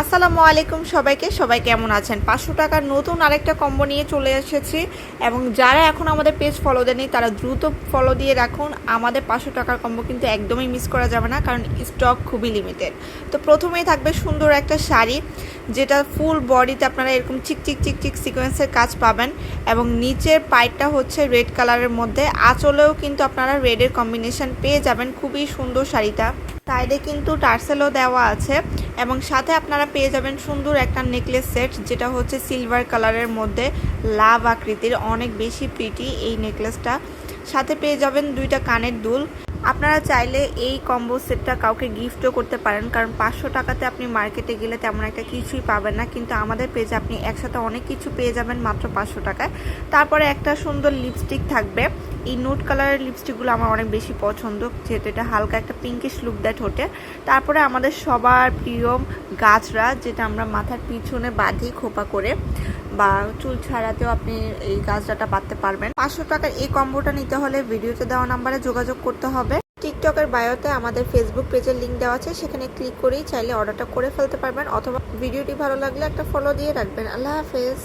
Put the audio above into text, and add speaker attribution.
Speaker 1: আসসালামু আলাইকুম সবাইকে। সবাই কেমন আছেন? পাঁচশো টাকার নতুন আরেকটা কম্বো নিয়ে চলে এসেছি এবং যারা এখন আমাদের পেজ ফলো দেননি, তারা দ্রুত ফলো দিয়ে রাখুন। আমাদের পাঁচশো টাকার কম্বো কিন্তু একদমই মিস করা যাবে না, কারণ স্টক খুবই লিমিটেড তো প্রথমেই থাকবে সুন্দর একটা শাড়ি। যেটা ফুল বডিতে আপনারা এরকম চিক চিক চিক চিক সিকোয়েন্সের কাজ পাবেন এবং নিচের পাইটটা হচ্ছে রেড কালারের মধ্যে। আঁচলেও কিন্তু আপনারা রেডের কম্বিনেশন পেয়ে যাবেন। খুবই সুন্দর শাড়িটা। সাইডে কিন্তু টার্সেলও দেওয়া আছে এবং সাথে আপনারা পেয়ে যাবেন সুন্দর একটা নেকলেস সেট যেটা হচ্ছে সিলভার কালারের মধ্যে। লাভ আকৃতির, অনেক বেশি প্রিটি এই নেকলেসটা সাথে পেয়ে যাবেন দুইটা কানের দুল। আপনারা চাইলে এই কম্বো সেটটা কাউকে গিফটও করতে পারেন, কারণ পাঁচশো টাকাতে আপনি মার্কেটে গেলে তেমন একটা কিছুই পাবেন না। কিন্তু আমাদের পেজে আপনি একসাথে অনেক কিছু পেয়ে যাবেন মাত্র পাঁচশো টাকায়। তারপরে একটা সুন্দর লিপস্টিক থাকবে। এই নোট কালারের লিপস্টিকগুলো আমার অনেক বেশি পছন্দ, যেহেতু এটা হালকা একটা পিঙ্কিশ লুক দেয় ঠোঁটে তারপরে আমাদের সবার প্রিয় গাছরা, যেটা আমরা মাথার পিছনে বাঁধি খোপা করে। বা চুল ছাড়াতেও আপনি এই গাছটা পাততে পারবেন। পাঁচশো টাকার এই কম্বোটা নিতে হলে ভিডিওতে দেওয়া নাম্বারে যোগাযোগ করতে হবে। টিকটকের বায়োতে আমাদের ফেসবুক পেজের লিঙ্ক দেওয়া আছে, সেখানে ক্লিক করেই চাইলে অর্ডারটা করে ফেলতে পারবেন। অথবা ভিডিওটি ভালো লাগলে একটা ফলো দিয়ে রাখবেন। আল্লাহ হাফেজ।